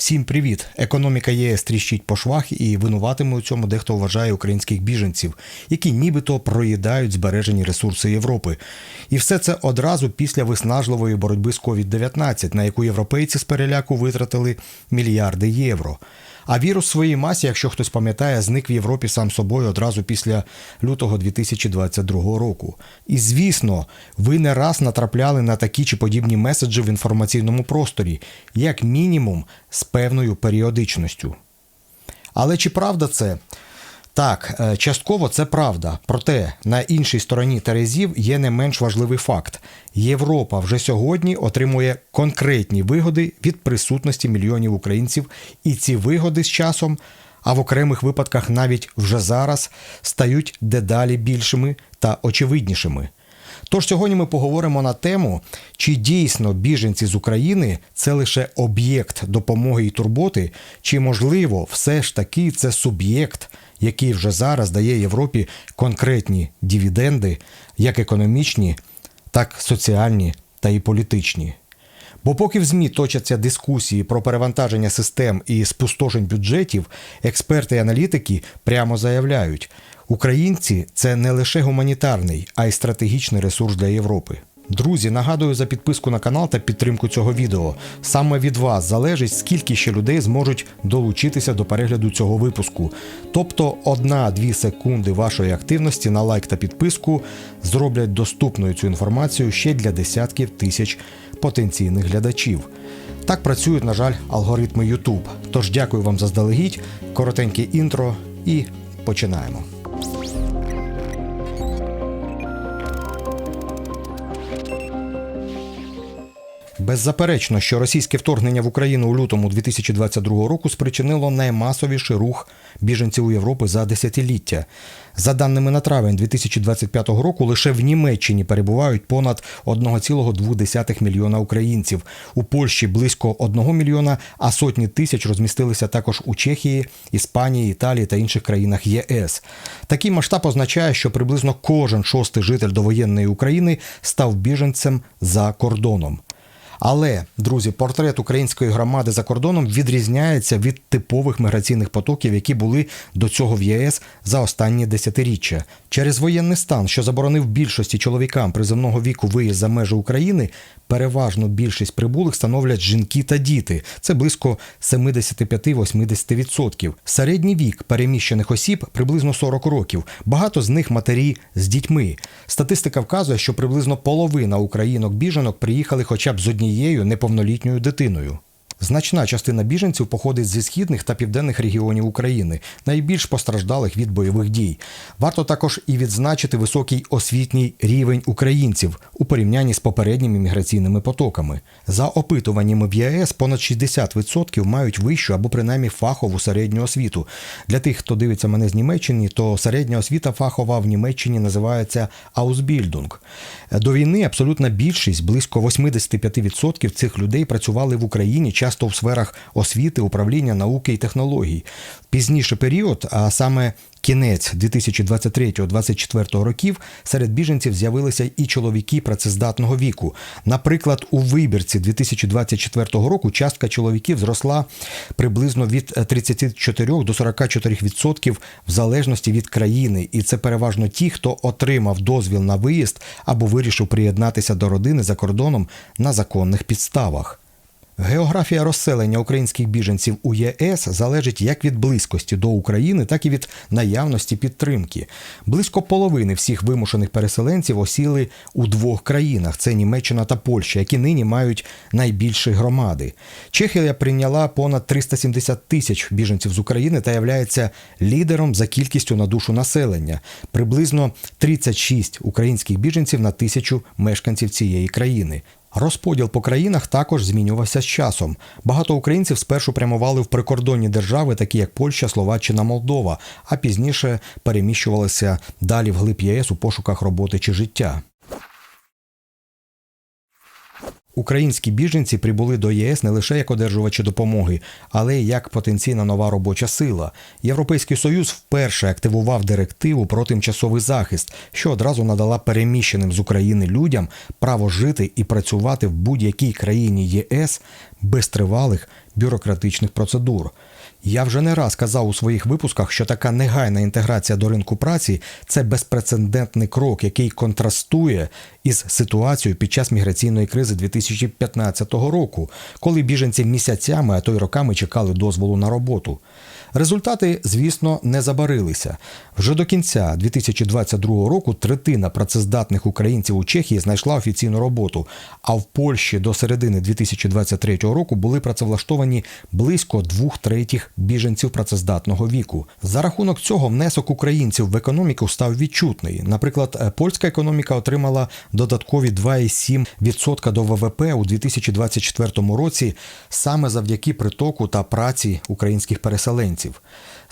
Всім привіт! Економіка ЄС тріщить по швах і винуватиме у цьому дехто вважає українських біженців, які нібито проїдають збережені ресурси Європи. І все це одразу після виснажливої боротьби з COVID-19, на яку європейці з переляку витратили мільярди євро. А вірус своїй масі, якщо хтось пам'ятає, зник в Європі сам собою одразу після лютого 2022 року. І звісно, ви не раз натрапляли на такі чи подібні меседжі в інформаційному просторі, як мінімум з певною періодичністю. Але чи правда це? Так, е, частково це правда. Проте на іншій стороні терезів є не менш важливий факт: Європа вже сьогодні отримує конкретні вигоди від присутності мільйонів українців, і ці вигоди з часом, а в окремих випадках навіть вже зараз, стають дедалі більшими та очевиднішими. Тож сьогодні ми поговоримо на тему, чи дійсно біженці з України це лише об'єкт допомоги і турботи, чи можливо все ж таки це суб'єкт, який вже зараз дає Європі конкретні дивіденди, як економічні, так соціальні та і політичні. Бо поки в ЗМІ точаться дискусії про перевантаження систем і спустошень бюджетів, експерти і аналітики прямо заявляють, українці це не лише гуманітарний, а й стратегічний ресурс для Європи. Друзі, нагадую за підписку на канал та підтримку цього відео. Саме від вас залежить, скільки ще людей зможуть долучитися до перегляду цього випуску. Тобто, одна-дві секунди вашої активності на лайк та підписку зроблять доступною цю інформацію ще для десятків тисяч потенційних глядачів. Так працюють, на жаль, алгоритми YouTube. Тож дякую вам заздалегідь, коротеньке інтро і починаємо. Беззаперечно, що російське вторгнення в Україну у лютому 2022 року спричинило наймасовіший рух біженців Європи за десятиліття. За даними на травень 2025 року, лише в Німеччині перебувають понад 1,2 мільйона українців. У Польщі близько 1 мільйона, а сотні тисяч розмістилися також у Чехії, Іспанії, Італії та інших країнах ЄС. Такий масштаб означає, що приблизно кожен шостий житель довоєнної України став біженцем за кордоном. Але, друзі, портрет української громади за кордоном відрізняється від типових міграційних потоків, які були до цього в ЄС за останні десятиріччя. Через воєнний стан, що заборонив більшості чоловікам приземного віку виїзд за межі України, переважно більшість прибулих становлять жінки та діти. Це близько 75-80%. Середній вік переміщених осіб приблизно 40 років. Багато з них матері з дітьми. Статистика вказує, що приблизно половина українок-біженок приїхали хоча б з однією неповнолітньою дитиною. Значна частина біженців походить зі східних та південних регіонів України, найбільш постраждалих від бойових дій. Варто також і відзначити високий освітній рівень українців у порівнянні з попередніми міграційними потоками. За опитуваннями в ЄС понад 60% мають вищу або принаймні фахову середню освіту. Для тих, хто дивиться мене з Німеччини, то середня освіта фахова в Німеччині називається Аусбільдунг. До війни абсолютна більшість, близько 85% цих людей працювали в Україні часто в сферах освіти, управління, науки і технологій. В пізніший період, а саме кінець 2023-2024 років, серед біженців з'явилися і чоловіки працездатного віку. Наприклад, у вибірці 2024 року частка чоловіків зросла приблизно від 34 до 44% в залежності від країни, і це переважно ті, хто отримав дозвіл на виїзд або вирішив приєднатися до родини за кордоном на законних підставах. Географія розселення українських біженців у ЄС залежить як від близькості до України, так і від наявності підтримки. Близько половини всіх вимушених переселенців осіли у двох країнах: це Німеччина та Польща, які нині мають найбільші громади. Чехія прийняла понад 370 тисяч біженців з України та являється лідером за кількістю на душу населення. Приблизно 36 українських біженців на тисячу мешканців цієї країни. Розподіл по країнах також змінювався з часом. Багато українців спершу прямували в прикордонні держави, такі як Польща, Словаччина, Молдова, а пізніше переміщувалися далі в глиб ЄС у пошуках роботи чи життя. Українські біженці прибули до ЄС не лише як одержувачі допомоги, але й як потенційна нова робоча сила. Європейський союз вперше активував директиву про тимчасовий захист, що одразу надала переміщеним з України людям право жити і працювати в будь-якій країні ЄС без тривалих бюрократичних процедур. Я вже не раз казав у своїх випусках, що така негайна інтеграція до ринку праці це безпрецедентний крок, який контрастує із ситуацією під час міграційної кризи 2015 року, коли біженці місяцями, а то й роками чекали дозволу на роботу. Результати, звісно, не забарилися. Вже до кінця 2022 року третина працездатних українців у Чехії знайшла офіційну роботу, а в Польщі до середини 2023 року були працевлаштовані близько двох третіх біженців працездатного віку. За рахунок цього внесок українців в економіку став відчутний. Наприклад, е, польська економіка отримала додаткові 2,7% до ВВП у 2024 році саме завдяки притоку та праці українських переселенців.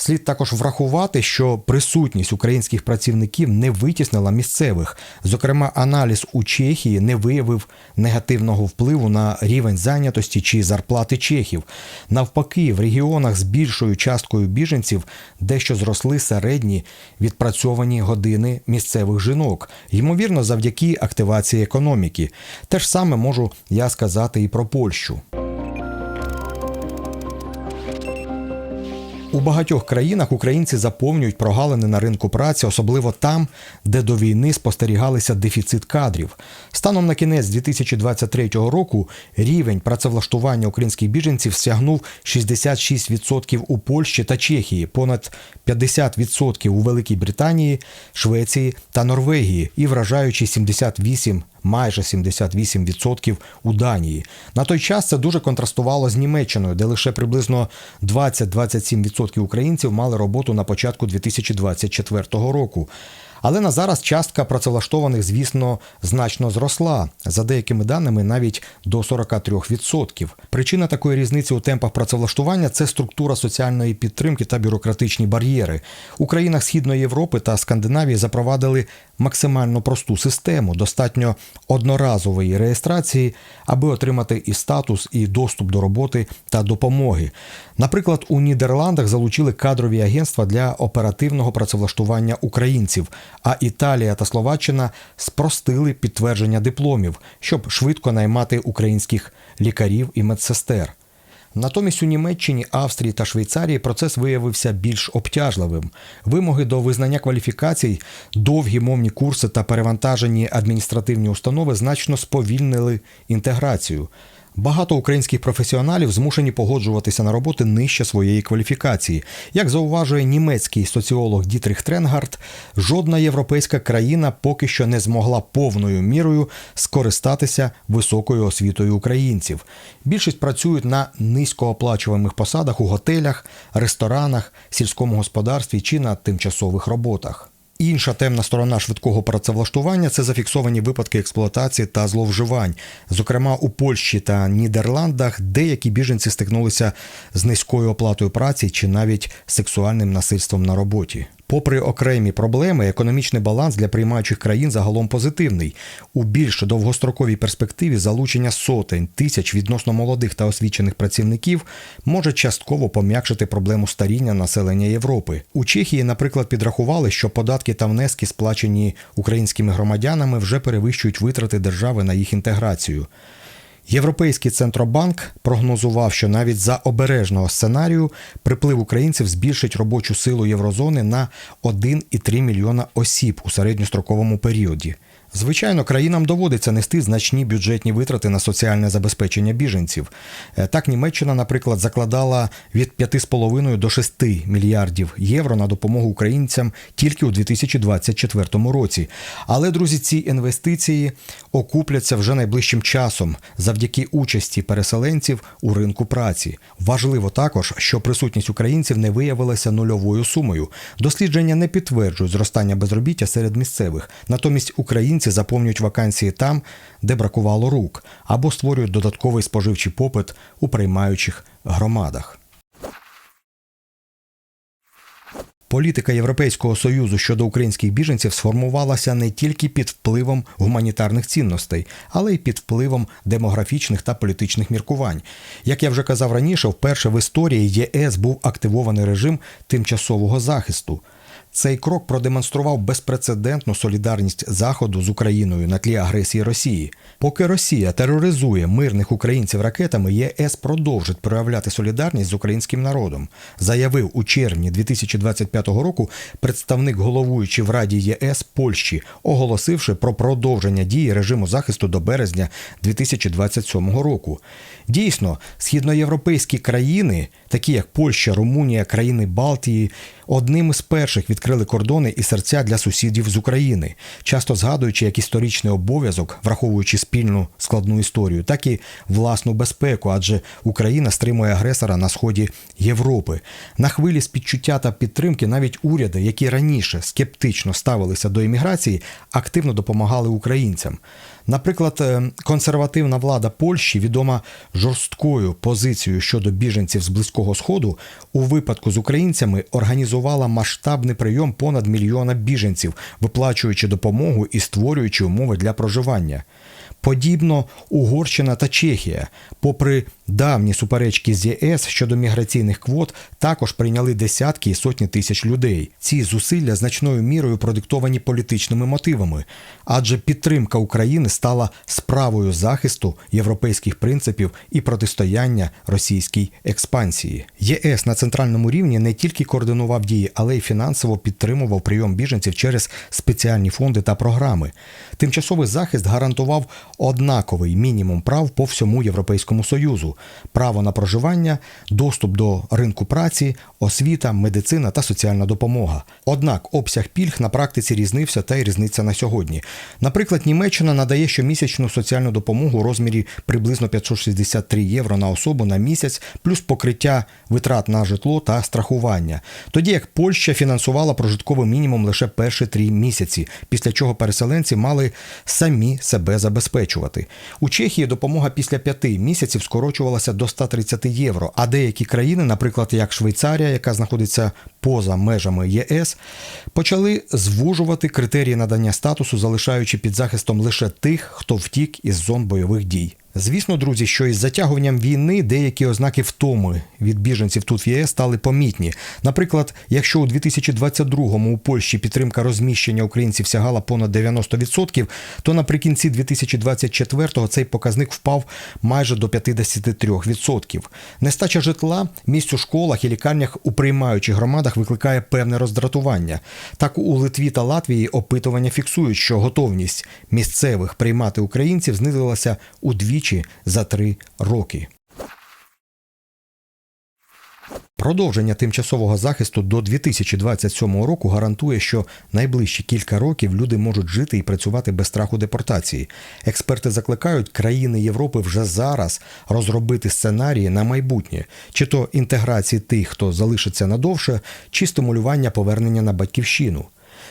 Слід також врахувати, що присутність українських працівників не витіснила місцевих. Зокрема, аналіз у Чехії не виявив негативного впливу на рівень зайнятості чи зарплати чехів. Навпаки, в регіонах з більшою часткою біженців дещо зросли середні відпрацьовані години місцевих жінок, ймовірно, завдяки активації економіки. Те ж саме можу я сказати і про Польщу. У багатьох країнах українці заповнюють прогалини на ринку праці, особливо там, де до війни спостерігалися дефіцит кадрів. Станом на кінець 2023 року рівень працевлаштування українських біженців сягнув 66% у Польщі та Чехії, понад 50% у Великій Британії, Швеції та Норвегії і вражаючі 78% майже 78% у Данії. На той час це дуже контрастувало з Німеччиною, де лише приблизно 20-27% українців мали роботу на початку 2024 року. Але на зараз частка працевлаштованих, звісно, значно зросла. За деякими даними, навіть до 43%. Причина такої різниці у темпах працевлаштування це структура соціальної підтримки та бюрократичні бар'єри. У країнах Східної Європи та Скандинавії запровадили максимально просту систему, достатньо одноразової реєстрації, аби отримати і статус, і доступ до роботи та допомоги. Наприклад, у Нідерландах залучили кадрові агентства для оперативного працевлаштування українців, а Італія та Словаччина спростили підтвердження дипломів, щоб швидко наймати українських лікарів і медсестер. Натомість у Німеччині, Австрії та Швейцарії процес виявився більш обтяжливим. Вимоги до визнання кваліфікацій, довгі мовні курси та перевантажені адміністративні установи значно сповільнили інтеграцію. Багато українських професіоналів змушені погоджуватися на роботи нижче своєї кваліфікації. Як зауважує німецький соціолог Дітрих Тренгард, жодна європейська країна поки що не змогла повною мірою скористатися високою освітою українців. Більшість працюють на низькооплачуваних посадах у готелях, ресторанах, сільському господарстві чи на тимчасових роботах. Інша темна сторона швидкого працевлаштування це зафіксовані випадки експлуатації та зловживань. Зокрема, у Польщі та Нідерландах деякі біженці стикнулися з низькою оплатою праці чи навіть сексуальним насильством на роботі. Попри окремі проблеми, економічний баланс для приймаючих країн загалом позитивний. У більш довгостроковій перспективі залучення сотень тисяч відносно молодих та освічених працівників може частково пом'якшити проблему старіння населення Європи. У Чехії, наприклад, підрахували, що податки та внески, сплачені українськими громадянами, вже перевищують витрати держави на їх інтеграцію. Європейський центробанк прогнозував, що навіть за обережного сценарію приплив українців збільшить робочу силу єврозони на 1,3 мільйона осіб у середньостроковому періоді. Звичайно, країнам доводиться нести значні бюджетні витрати на соціальне забезпечення біженців. Е, Так, Німеччина, наприклад, закладала від 5,5 до 6 мільярдів євро на допомогу українцям тільки у 2024 році. Але, друзі, ці інвестиції окупляться вже найближчим часом завдяки участі переселенців у ринку праці. Важливо також, що присутність українців не виявилася нульовою сумою. Дослідження не підтверджують зростання безробіття серед місцевих. Натомість українці заповнюють вакансії там, де бракувало рук, або створюють додатковий споживчий попит у приймаючих громадах. Політика Європейського союзу щодо українських біженців сформувалася не тільки під впливом гуманітарних цінностей, але й під впливом демографічних та політичних міркувань. Як я вже казав раніше, вперше в історії ЄС був активований режим тимчасового захисту. Цей крок продемонстрував безпрецедентну солідарність Заходу з Україною на тлі агресії Росії. Поки Росія тероризує мирних українців ракетами, ЄС продовжить проявляти солідарність з українським народом, заявив у червні 2025 року представник головуючий в Раді ЄС Польщі, оголосивши про продовження дії режиму захисту до березня 2027 року. Дійсно, східноєвропейські країни, такі як Польща, Румунія, країни Балтії, одним із перших відкрили кордони і серця для сусідів з України, часто згадуючи як історичний обов'язок, враховуючи спільну складну історію, так і власну безпеку, адже Україна стримує агресора на сході Європи. На хвилі співчуття та підтримки навіть уряди, які раніше скептично ставилися до імміграції, активно допомагали українцям. Наприклад, е, консервативна влада Польщі відома жорсткою позицією щодо біженців з близького сходу, у випадку з українцями організувала масштабний прийом понад мільйона біженців, виплачуючи допомогу і створюючи умови для проживання. Подібно Угорщина та Чехія, попри давні суперечки з ЄС щодо міграційних квот, також прийняли десятки і сотні тисяч людей. Ці зусилля значною мірою продиктовані політичними мотивами, адже підтримка України стала справою захисту європейських принципів і протистояння російській експансії. ЄС на центральному рівні не тільки координував дії, але й фінансово підтримував прийом біженців через спеціальні фонди та програми. Тимчасовий захист гарантував однаковий мінімум прав по всьому Європейському Союзу: право на проживання, доступ до ринку праці, освіта, медицина та соціальна допомога. Однак обсяг пільг на практиці різнився та й різниця на сьогодні. Наприклад, Німеччина надає щомісячну соціальну допомогу у розмірі приблизно 563 євро на особу на місяць, плюс покриття витрат на житло та страхування. Тоді як Польща фінансувала прожитковий мінімум лише перші три місяці, після чого переселенці мали самі себе забезпечувати. У Чехії допомога після п'яти місяців скорочувалася до 130 євро. А деякі країни, наприклад, як Швейцарія, яка знаходиться поза межами ЄС, почали звужувати критерії надання статусу, залишаючи під захистом лише тих, хто втік із зон бойових дій. Звісно, друзі, що із затягуванням війни деякі ознаки втоми від біженців тут в ЄС стали помітні. Наприклад, якщо у 2022-му у Польщі підтримка розміщення українців сягала понад 90%, то наприкінці 2024-го цей показник впав майже до 53%. Нестача житла, місць у школах і лікарнях у приймаючих громадах викликає певне роздратування. Так у Литві та Латвії опитування фіксують, що готовність місцевих приймати українців знизилася удвічі за три роки. Продовження тимчасового захисту до 2027 року гарантує, що найближчі кілька років люди можуть жити і працювати без страху депортації. Експерти закликають країни Європи вже зараз розробити сценарії на майбутнє, чи то інтеграції тих, хто залишиться надовше, чи стимулювання повернення на батьківщину.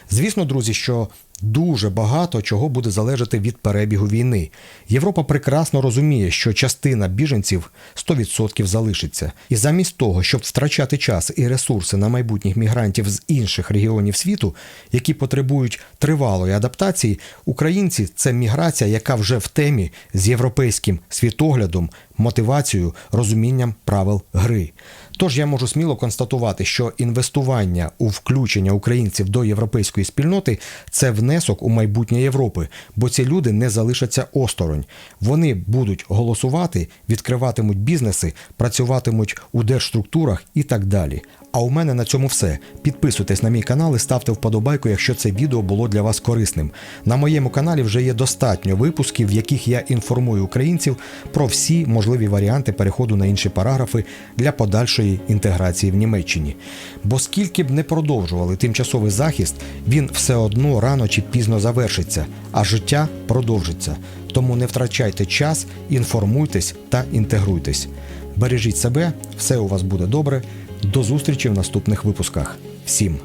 Звісно, друзі, що дуже багато чого буде залежати від перебігу війни. Європа прекрасно розуміє, що частина біженців 100% залишиться. І замість того, щоб втрачати час і ресурси на майбутніх мігрантів з інших регіонів світу, які потребують тривалої адаптації, українці це міграція, яка вже в темі з європейським світоглядом, мотивацією, розумінням правил гри. Тож я можу сміло констатувати, що інвестування у включення українців до європейської спільноти це внесок у майбутнє Європи, бо ці люди не залишаться осторонь. Вони будуть голосувати, відкриватимуть бізнеси, працюватимуть у держструктурах і так далі. А у мене на цьому все. Підписуйтесь на мій канал і ставте вподобайку, якщо це відео було для вас корисним. На моєму каналі вже є достатньо випусків, в яких я інформую українців про всі можливі варіанти переходу на інші параграфи для подальшої інтеграції в Німеччині. Бо скільки б не продовжували тимчасовий захист, він все одно рано чи пізно завершиться, а життя продовжиться. Тому не втрачайте час, інформуйтесь та інтегруйтесь. Бережіть себе, все у вас буде добре. До зустрічі в наступних випусках. Всім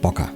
пока.